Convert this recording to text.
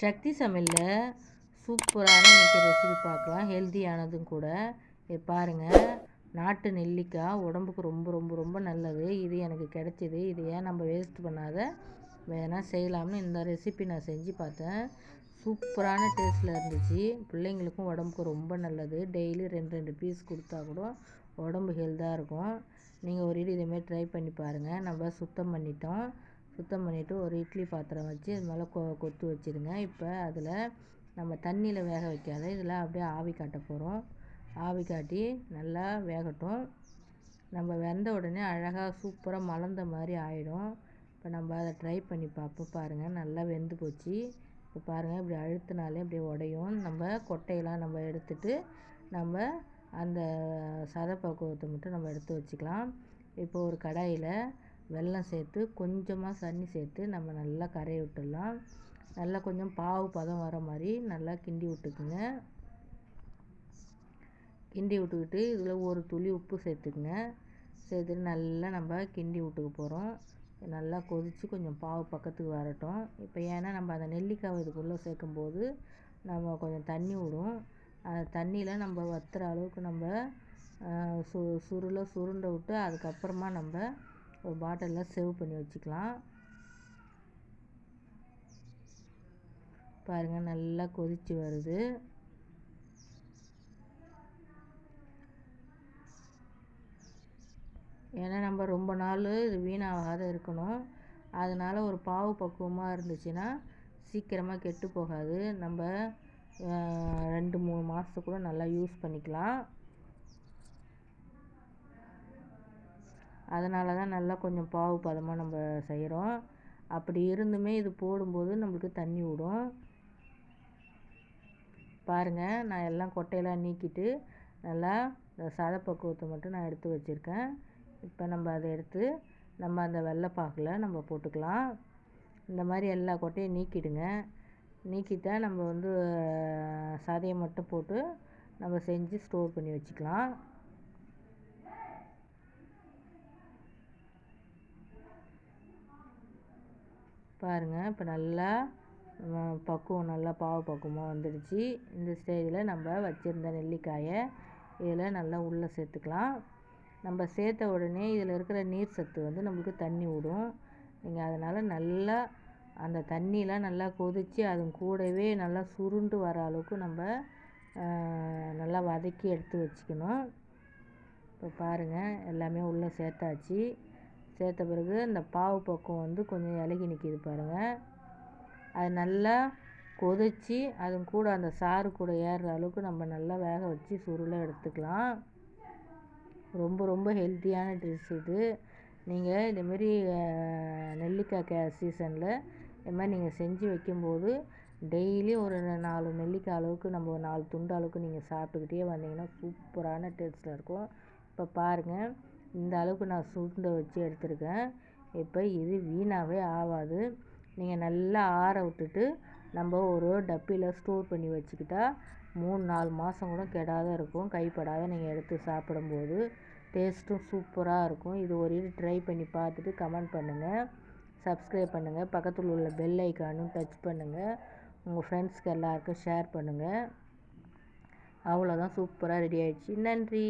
சக்தி சமையலில் சூப்பரான இன்றைக்கி ரெசிபி பார்க்கலாம். ஹெல்த்தியானதும் கூட. இது பாருங்கள் நாட்டு நெல்லிக்காய் உடம்புக்கு ரொம்ப ரொம்ப ரொம்ப நல்லது. இது எனக்கு கிடச்சிது. இது ஏன் நம்ம வேஸ்ட் பண்ணாத? வேணால் செய்யலாம்னு இந்த ரெசிபி நான் செஞ்சு பார்த்தேன். சூப்பரான டேஸ்ட்டில் இருந்துச்சு. பிள்ளைங்களுக்கும் உடம்புக்கு ரொம்ப நல்லது. டெய்லி ரெண்டு ரெண்டு பீஸ் கொடுத்தா கூட உடம்பு ஹெல்த்தாக இருக்கும். நீங்கள் ஒரு இது இதேமாரி ட்ரை பண்ணி பாருங்கள் நம்ம சுத்தம் பண்ணிட்டோம். சுத்தம் பண்ணிவிட்டு ஒரு இட்லி பாத்திரம் வச்சு அது மேலே கொ கொத்து வச்சுருங்க. இப்போ அதில் நம்ம தண்ணியில் வேக வைக்காத இதில் அப்படியே ஆவி காட்ட போகிறோம் ஆவி காட்டி நல்லா வேகட்டும். நம்ம வெந்த உடனே அழகாக சூப்பராக மலர்ந்த மாதிரி ஆகிடும் இப்போ நம்ம அதை ட்ரை பண்ணி பார்ப்போம் பாருங்கள் நல்லா வெந்து போச்சு. இப்போ பாருங்கள் இப்படி அழுத்தினாலே அப்படியே உடையும். நம்ம கொட்டையெல்லாம் நம்ம எடுத்துட்டு நம்ம அந்த சத பக்குவத்தை மட்டும் நம்ம எடுத்து வச்சுக்கலாம். இப்போ ஒரு கடாயில் வெல்லம் சேர்த்து கொஞ்சமாக தண்ணி சேர்த்து நம்ம நல்லா கரைய விட்டுடலாம். நல்லா கொஞ்சம் பாவு பதம் வர மாதிரி நல்லா கிண்டி விட்டுக்குங்க. கிண்டி விட்டுக்கிட்டு இதில் ஒரு துளி உப்பு சேர்த்துக்குங்க. சேர்த்துட்டு நல்லா நம்ம கிண்டி விட்டுக்க போகிறோம் நல்லா கொதித்து கொஞ்சம் பாவு பக்கத்துக்கு வரட்டும். இப்போ ஏன்னா நம்ம அந்த நெல்லிக்காய் இதுக்குள்ளே சேர்க்கும்போது நம்ம கொஞ்சம் தண்ணி விடும். அந்த தண்ணியில் நம்ம வற்றுற அளவுக்கு நம்ம சு சுருளை சுருண்டை விட்டு அதுக்கப்புறமா நம்ம ஒரு பாட்டிலில் சேவ் பண்ணி வச்சுக்கலாம். பாருங்கள் நல்லா கொதித்து வருது. ஏன்னா நம்ம ரொம்ப நாள் இது வீணாகாத இருக்கணும். அதனால் ஒரு பாவு பக்குவமாக இருந்துச்சுன்னா சீக்கிரமாக கெட்டு போகாது. நம்ம ரெண்டு மூணு மாதத்துக்கு கூட நல்லா யூஸ் பண்ணிக்கலாம். அதனால தான் நல்லா கொஞ்சம் பாவு பதமாக நம்ம செய்கிறோம் அப்படி இருந்துமே இது போடும்போது நம்மளுக்கு தண்ணி விடும் பாருங்கள் நான் எல்லாம் கொட்டையெல்லாம் நீக்கிட்டு நல்லா இந்த சத பக்குவத்தை மட்டும் நான் எடுத்து வச்சுருக்கேன். இப்போ நம்ம அதை எடுத்து நம்ம அந்த வெள்ளைப்பாக்கில் நம்ம போட்டுக்கலாம். இந்த மாதிரி எல்லா கொட்டையும் நீக்கிடுங்க. நீக்கிட்டால் நம்ம வந்து சதையை மட்டும் போட்டு நம்ம செஞ்சு ஸ்டோர் பண்ணி வச்சுக்கலாம். பாருங்கள் இப்போ நல்லா பக்குவம் நல்லா பாவு பக்குவமாக வந்துடுச்சு. இந்த ஸ்டேஜில் நம்ம வச்சுருந்த நெல்லிக்காயை இதில் நல்லா உள்ளே சேர்த்துக்கலாம். நம்ம சேர்த்த உடனே இதில் இருக்கிற நீர் சத்து வந்து நம்மளுக்கு தண்ணி விடும். நீங்கள் அதனால் நல்லா அந்த தண்ணியெலாம் நல்லா கொதித்து அது கூடவே நல்லா சுருண்டு வர அளவுக்கு நம்ம நல்லா வதக்கி எடுத்து வச்சுக்கணும். இப்போ பாருங்கள் எல்லாமே உள்ளே சேர்த்தாச்சு. சேர்த்த பிறகு இந்த பாவு பக்கம் வந்து கொஞ்சம் இலகி நிற்கிது பாருங்கள் அது நல்லா கொதித்து அது கூட அந்த சாறு கூட ஏறுற அளவுக்கு நம்ம நல்லா வேக வச்சு சுருளை எடுத்துக்கலாம். ரொம்ப ரொம்ப ஹெல்த்தியான டிஷ் இது. நீங்கள் இதுமாரி நெல்லிக்காய் கே சீசனில் இது மாதிரி நீங்கள் செஞ்சு வைக்கும்போது டெய்லி ஒரு நாலு நெல்லிக்காய் அளவுக்கு நம்ம ஒரு நாலு துண்டு அளவுக்கு நீங்கள் சாப்பிட்டுக்கிட்டே வந்தீங்கன்னா சூப்பரான டேஸ்ட்டில் இருக்கும். இப்போ பாருங்கள் இந்த அளவுக்கு நான் சுருண்டை வச்சு எடுத்திருக்கேன். இப்போ இது வீணாகவே ஆகாது. நீங்கள் நல்லா ஆற விட்டுட்டு நம்ம ஒரு டப்பியில் ஸ்டோர் பண்ணி வச்சுக்கிட்டா மூணு நாலு மாதம் கூட கெடாத இருக்கும். கைப்படாத நீங்கள் எடுத்து சாப்பிடும்போது டேஸ்ட்டும் சூப்பராக இருக்கும். இது ஒரு இது ட்ரை பண்ணி பார்த்துட்டு கமெண்ட் பண்ணுங்கள் சப்ஸ்கிரைப் பண்ணுங்கள் பக்கத்தில் உள்ள பெல் ஐக்கானும் டச் பண்ணுங்கள் உங்கள் ஃப்ரெண்ட்ஸ்க்கு எல்லாருக்கும் ஷேர் பண்ணுங்கள் அவ்வளோதான் சூப்பராக ரெடி ஆயிடுச்சு. நன்றி.